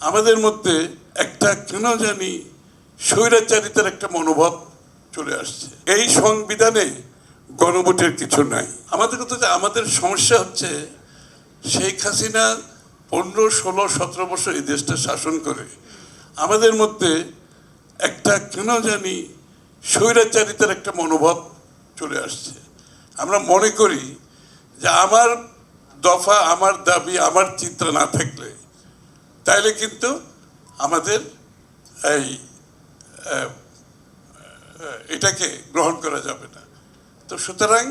আমাদের মধ্যে একটা কেন জানি স্বৈরাচারিতার একটা মনোভাব চলে আসছে। এই সংবিধানে গণভোটের কিছু নাই। আমাদের কথা আমাদের সমস্যা হচ্ছে শেখ হাসিনা পনেরো, ষোলো, সতেরো বছর এই দেশটা শাসন করে। আমাদের মধ্যে একটা কেন জানি স্বৈরাচারিতার একটা মনোভাব চলে আসছে। আমরা মনে করি যে আমার দফা, আমার দাবি, আমার চিন্তা না থাকলে তাইলে কিন্তু আমাদের এই এটাকে গ্রহণ করা যাবে না। তো সুতরাং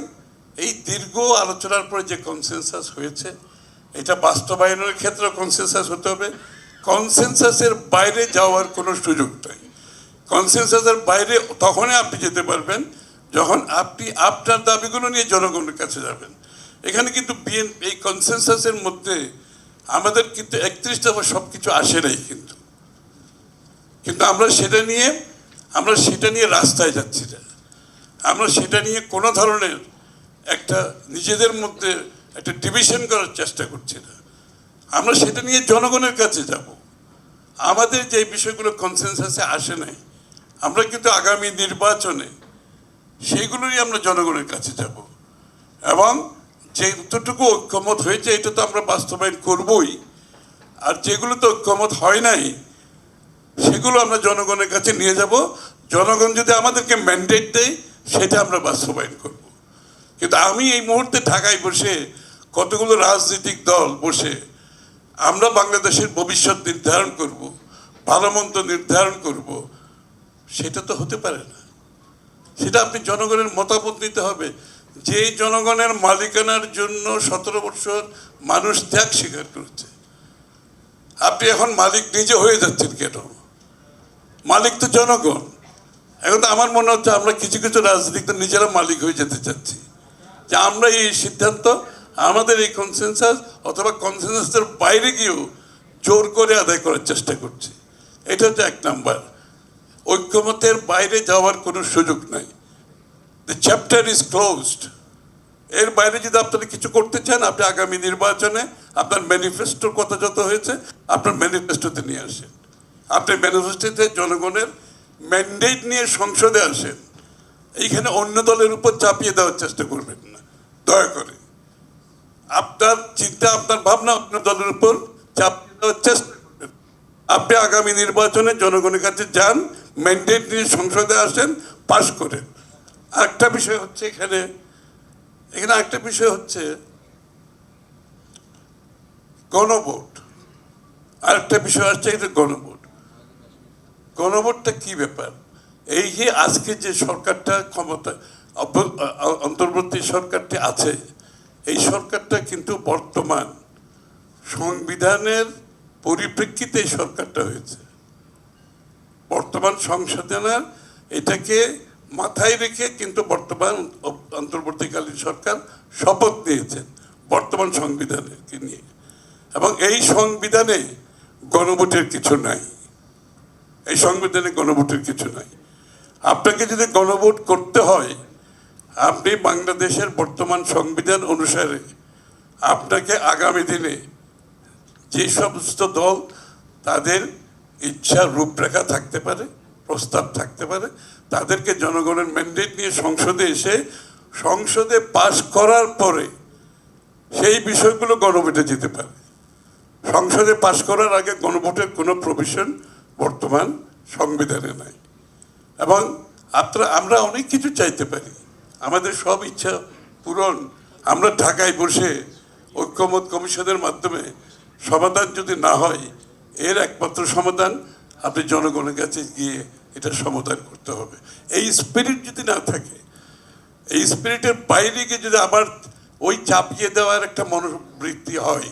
এই দীর্ঘ আলোচনার পরে যে কনসেনসাস হয়েছে, এটা বাস্তবায়নের ক্ষেত্রে কনসেনসাস হতে হবে। কনসেনসাসের বাইরে যাওয়ার কোনো সুযোগ নাই। কনসেনসাসের বাইরে তখনই আপনি যেতে পারবেন যখন আপনি আপনার দাবিগুলো নিয়ে জনগণের কাছে যাবেন। এখানে কিন্তু বিএন, এই কনসেনসাসের মধ্যে আমাদের কিন্তু একত্রিশ দফা সব কিছু আসে নাই কিন্তু। কিন্তু আমরা সেটা নিয়ে, আমরা সেটা নিয়ে রাস্তায় যাচ্ছি না। আমরা সেটা নিয়ে কোনো ধরনের একটা নিজেদের মধ্যে একটা ডিভিশন করার চেষ্টা করছি না। আমরা সেটা নিয়ে জনগণের কাছে যাব। আমাদের যে বিষয়গুলো কনসেনসাসে আসে নাই, আমরা কিন্তু আগামী নির্বাচনে সেইগুলোই আমরা জনগণের কাছে যাব। এবং যেতটুকু ঐক্যমত হয়েছে, এটা তো আমরা বাস্তবায়ন করবই। আর যেগুলো তো ঐক্যমত হয় নাই, সেগুলো আমরা জনগণের কাছে নিয়ে যাব। জনগণ যদি আমাদেরকে ম্যান্ডেট দেয়, সেটা আমরা বাস্তবায়ন করব। কিন্তু আমি এই মুহূর্তে ঢাকায় বসে, কতগুলো রাজনৈতিক দল বসে, আমরা বাংলাদেশের ভবিষ্যৎ নির্ধারণ করব, ভালো নির্ধারণ করব, সেটা তো হতে পারে না। সেটা আপনি জনগণের মতামত নিতে হবে। যে জনগণের মালিকানার জন্য সতেরো বছর মানুষ ত্যাগ স্বীকার করেছে। আপনি এখন মালিক নিজে হয়ে যাচ্ছেন কেন? মালিক তো জনগণ। এখন তো আমার মনে হচ্ছে আমরা কিছু কিছু রাজনীতিক তো নিজেরা মালিক হয়ে যেতে চাচ্ছি। যে আমরা এই সিদ্ধান্ত, আমাদের এই কনসেনসাস অথবা কনসেনসাসের বাইরে গিয়েও জোর করে আদায় করার চেষ্টা করছি। এটা হচ্ছে এক নাম্বার। ঐক্যমতের বাইরে যাওয়ার কোনো সুযোগ নাই। দ্য চ্যাপ্টার ইজ ক্লোজড এর বাইরে যদি আপনারা কিছু করতে চান, আপনি আগামী নির্বাচনে আপনার ম্যানিফেস্টোর কথা যত হয়েছে, আপনার ম্যানিফেস্টোতে নিয়ে আসেন। আপনি ম্যানিফেস্টোতে জনগণের ম্যান্ডেট নিয়ে সংসদে আসেন। এইখানে অন্য দলের উপর চাপিয়ে দেওয়ার চেষ্টা করবেন না। দয়া করে। আপনার চিন্তা, আপনার ভাবনা আপনার দলের উপর চাপিয়ে দেওয়ার চেষ্টা করবেন। আপনি আগামী নির্বাচনে জনগণের কাছে যান ম্যান্ডেট নিয়ে সংসদে আসেন পাশ করেন। আরেকটা বিষয় হচ্ছে এখানে এখানে একটা বিষয় হচ্ছে গণভোট। আরেকটা বিষয় আসছে এটা গণভোট। গণভোটটা কি ব্যাপার? এই যে আজকে যে সরকারটা ক্ষমতা অন্তর্বর্তী সরকারটি আছে, এই সরকারটা কিন্তু বর্তমান সংবিধানের পরিপ্রেক্ষিতে এই সরকারটা হয়েছে। বর্তমান সংশোধনের এটাকে মাথায় রেখে কিন্তু বর্তমান অন্তর্বর্তীকালীন সরকার শপথ নিয়েছেন বর্তমান সংবিধানকে নিয়ে। এবং এই সংবিধানে গণভোটের কিছু নাই। এই সংবিধানে গণভোটের কিছু নাই। আপনাকে যদি গণভোট করতে হয়, আপনি বাংলাদেশের বর্তমান সংবিধান অনুসারে আপনাকে আগামী দিনে যে সমস্ত দল তাদের ইচ্ছার রূপরেখা থাকতে পারে, প্রস্তাব থাকতে পারে তাদেরকে জনগণের ম্যান্ডেট নিয়ে সংসদে এসে সংসদে পাশ করার পরে সেই বিষয়গুলো গণভোটে যেতে পারে। সংসদে পাশ করার আগে গণভোটের কোনো প্রভিশন বর্তমান সংবিধানে নাই। এবং আপনারা, আমরা অনেক কিছু চাইতে পারি। আমাদের সব ইচ্ছা পূরণ। আমরা ঢাকায় বসে ঐক্যমত কমিশনের মাধ্যমে সমাধান যদি না হয়, এর একমাত্র সমাধান আপনি জনগণের কাছে গিয়ে এটা সমাধান করতে হবে। এই স্পিরিট যদি না থাকে, এই স্পিরিটের বাইরে গিয়ে যদি আবার ওই চাপিয়ে দেওয়ার একটা মনোবৃত্তি হয়,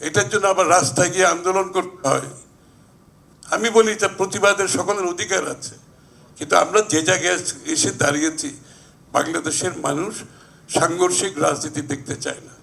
এটার জন্য আবার রাস্তায় গিয়ে আন্দোলন করতে হয়। আমি বলি যে প্রতিবাদের সকলের অধিকার আছে। কিন্তু আমরা যে জায়গায় এসে দাঁড়িয়েছি, বাংলাদেশের মানুষ সাংঘর্ষিক রাজনীতি দেখতে চায় না।